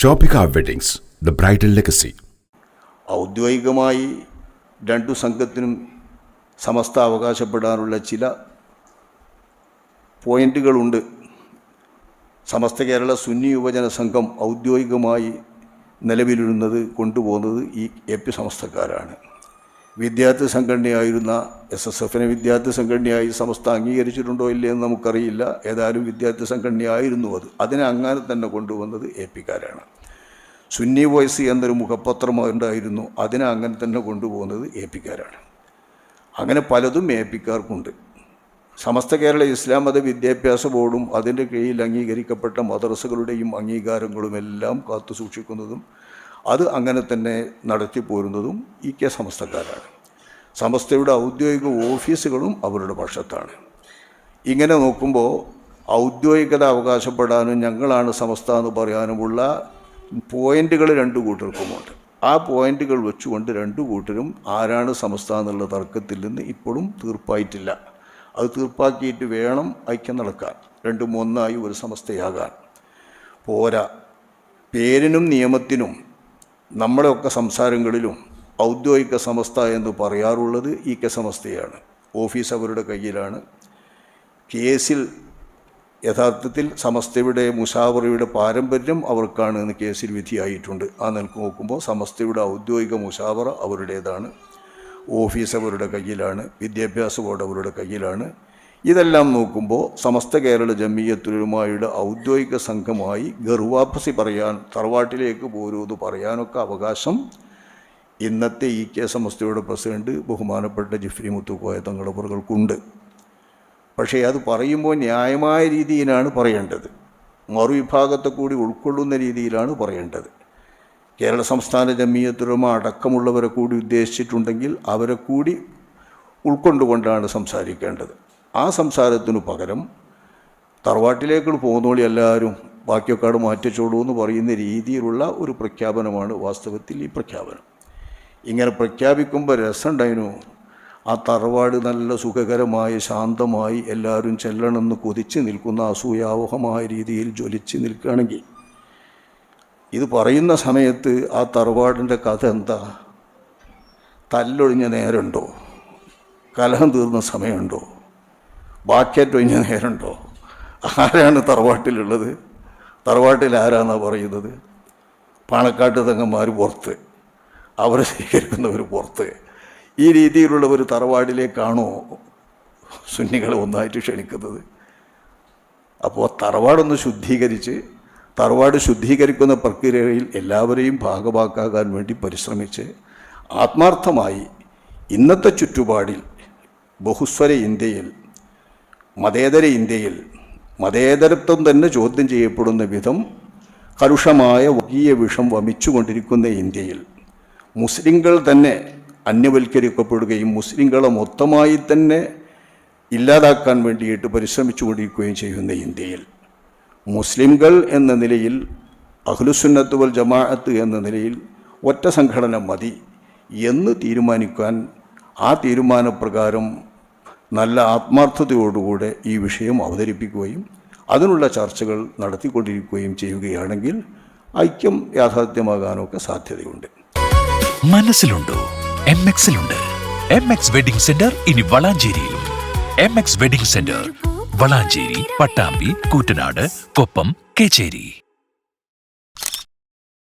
Shoppika weddings the bridal legacy ഔദ്യോഗികമായി രണ്ടു സംഘത്തിനും സമസ്ത അവകാശപ്പെടാനുള്ള ചില പോയിന്റുകളുണ്ട്. സമസ്ത കേരള സുന്നി യുവജന സംഘം ഔദ്യോഗികമായി നിലവിലിരുന്നത് കൊണ്ടുപോകുന്നത് ഈ എ പി സമസ്തക്കാരാണ്. വിദ്യാർത്ഥി സംഘടനയായിരുന്ന എസ് എസ് എഫിനെ വിദ്യാർത്ഥി സംഘടനയായി സമസ്ത അംഗീകരിച്ചിട്ടുണ്ടോ ഇല്ലേ എന്ന് നമുക്കറിയില്ല. ഏതായാലും വിദ്യാർത്ഥി സംഘടനയായിരുന്നു അത്. അതിനെ അങ്ങനെ തന്നെ കൊണ്ടുവന്നത് എ പിക്കാരാണ് സുന്നി വോയ്സ് എന്നൊരു മുഖപത്രം ഉണ്ടായിരുന്നു അതിനെ അങ്ങനെ തന്നെ കൊണ്ടുപോകുന്നത് എ പിക്കാരാണ് അങ്ങനെ പലതും എ പിക്കാർക്കുണ്ട് സമസ്ത കേരള ഇസ്ലാം മത വിദ്യാഭ്യാസ ബോർഡും അതിന്റെ കീഴിൽ അംഗീകരിക്കപ്പെട്ട മദ്രസകളുടെയും അംഗീകാരങ്ങളുമെല്ലാം കാത്തു സൂക്ഷിക്കുന്നതും അത് അങ്ങനെ തന്നെ നടത്തിപ്പോരുന്നതും ഈ കെ സമസ്തക്കാരാണ്. സമസ്തയുടെ ഔദ്യോഗിക ഓഫീസുകളും അവരുടെ പക്ഷത്താണ്. ഇങ്ങനെ നോക്കുമ്പോൾ ഔദ്യോഗികത അവകാശപ്പെടാനും ഞങ്ങളാണ് സമസ്ത എന്ന് പറയാനുമുള്ള പോയിന്റുകൾ രണ്ട് കൂട്ടർക്കുമുണ്ട്. ആ പോയിന്റുകൾ വെച്ചുകൊണ്ട് രണ്ട് കൂട്ടരും ആരാണ് സമസ്ത എന്നുള്ള തർക്കത്തിൽ നിന്ന് ഇപ്പോഴും തീർപ്പായിട്ടില്ല. അത് തീർപ്പാക്കിയിട്ട് വേണം ഐക്യം നടക്കാൻ. രണ്ടും ഒന്നായി ഒരു സമസ്തയാകാൻ. പോരാ. പേരിനും നിയമത്തിനും നമ്മുടെയൊക്കെ സംസാരങ്ങളിലും ഔദ്യോഗിക സമസ്ത എന്ന് പറയാറുള്ളത് ഈ കെ സമസ്തയാണ് ഓഫീസ് അവരുടെ കയ്യിലാണ്. കേസിൽ യഥാർത്ഥത്തിൽ സമസ്തയുടെ മുഷാവറയുടെ പാരമ്പര്യം അവർക്കാണ് എന്ന് കേസിൽ വിധിയായിട്ടുണ്ട്. ആ നിലയ്ക്ക് നോക്കുമ്പോൾ സമസ്തയുടെ ഔദ്യോഗിക മുഷാവറ അവരുടേതാണ്. ഓഫീസ് അവരുടെ കയ്യിലാണ്. വിദ്യാഭ്യാസ ബോർഡ് അവരുടെ കയ്യിലാണ്. ഇതെല്ലാം നോക്കുമ്പോൾ സമസ്ത കേരള ജമീയത്തുലുമായുടെ ഔദ്യോഗിക സംഘമായി ഗർവാപ്പസി പറയാൻ തറവാട്ടിലേക്ക് പോരൂ എന്ന് പറയാനൊക്കെ അവകാശം. ഇന്നത്തെ ഇ കെ സമസ്തയുടെ പ്രസിഡന്റ് ബഹുമാനപ്പെട്ട ജിഫ്രി മുത്തുക്കോയ തങ്ങളവർക്കുണ്ട് പക്ഷേ അത് പറയുമ്പോൾ ന്യായമായ രീതിയിലാണ് പറയേണ്ടത്. മറുവിഭാഗത്തെ കൂടി ഉൾക്കൊള്ളുന്ന രീതിയിലാണ് പറയേണ്ടത്. കേരള സംസ്ഥാന ജമീയത്തുലമ അടക്കമുള്ളവരെ കൂടി ഉദ്ദേശിച്ചിട്ടുണ്ടെങ്കിൽ അവരെ കൂടി ഉൾക്കൊണ്ടുകൊണ്ടാണ് സംസാരിക്കേണ്ടത്. ആ സംസാരത്തിനു പകരം തറവാട്ടിലേക്ക് പോകുന്നോളി എല്ലാവരും ബാക്കിയൊക്കെ മാറ്റിച്ചോളൂ എന്ന് പറയുന്ന രീതിയിലുള്ള ഒരു പ്രഖ്യാപനമാണ് വാസ്തവത്തിൽ ഈ പ്രഖ്യാപനം. ഇങ്ങനെ പ്രഖ്യാപിക്കുമ്പോൾ രസമുണ്ടായിരുന്നു. ആ തറവാട് നല്ല സുഖകരമായി ശാന്തമായി എല്ലാവരും ചെല്ലണമെന്ന് കൊതിച്ച് നിൽക്കുന്ന അസൂയാവഹമായ രീതിയിൽ ജ്വലിച്ച് നിൽക്കുകയാണെങ്കിൽ ഇത് പറയുന്ന സമയത്ത് ആ തറവാടിന്റെ കഥ എന്താ? തല്ലൊഴിഞ്ഞ നേരമുണ്ടോ? കലഹം തീർന്ന സമയമുണ്ടോ? ബാക്കിയറ്റൊഴിഞ്ഞ നേരമുണ്ടോ? ആരാണ് തറവാട്ടിലുള്ളത്? തറവാട്ടിൽ ആരാന്നാണ് പറയുന്നത്? പാണക്കാട്ട് തങ്ങന്മാർ പുറത്ത്. അവരെ സ്വീകരിക്കുന്നവർ പുറത്ത്. ഈ രീതിയിലുള്ള ഒരു തറവാടിലേക്കാണോ സുന്നികൾ ഒന്നായിട്ട് ക്ഷണിക്കുന്നത്? അപ്പോൾ തറവാടൊന്ന് ശുദ്ധീകരിച്ച് തറവാട് ശുദ്ധീകരിക്കുന്ന പ്രക്രിയയിൽ എല്ലാവരെയും ഭാഗമാക്കാൻ വേണ്ടി പരിശ്രമിച്ച് ആത്മാർത്ഥമായി ഇന്നത്തെ ചുറ്റുപാടിൽ ബഹുസ്വര ഇന്ത്യയിൽ മതേതര ഇന്ത്യയിൽ മതേതരത്വം തന്നെ ചോദ്യം ചെയ്യപ്പെടുന്ന വിധം കരുഷമായ വർഗീയ വിഷം വമിച്ചുകൊണ്ടിരിക്കുന്ന ഇന്ത്യയിൽ മുസ്ലിങ്ങൾ തന്നെ അന്യവൽക്കരിക്കപ്പെടുകയും മുസ്ലിങ്ങളെ മൊത്തമായി തന്നെ ഇല്ലാതാക്കാൻ വേണ്ടിയിട്ട് പരിശ്രമിച്ചുകൊണ്ടിരിക്കുകയും ചെയ്യുന്ന ഇന്ത്യയിൽ മുസ്ലിംകൾ എന്ന നിലയിൽ അഹ്ലുസുന്നത്ത് വൽ ജമാഅത്ത് എന്ന നിലയിൽ ഒറ്റ സംഘടന മതി എന്ന് തീരുമാനിക്കാൻ ആ തീരുമാനപ്രകാരം നല്ല ആത്മാർത്ഥതയോടുകൂടെ ഈ വിഷയം അവതരിപ്പിക്കുകയും അതിനുള്ള ചർച്ചകൾ നടത്തിക്കൊണ്ടിരിക്കുകയും ചെയ്യുകയാണെങ്കിൽ ഐക്യം യാഥാർത്ഥ്യമാകാനൊക്കെ സാധ്യതയുണ്ട്. മനസ്സിലുണ്ടോ? എം എക്സിലുണ്ട് എം എക്സ് വെഡിംഗ് സെന്റർ ഇനി വളാഞ്ചേരിയിൽ. M X wedding centre Valanchery Pattambi Koottanad Koppam Kechery.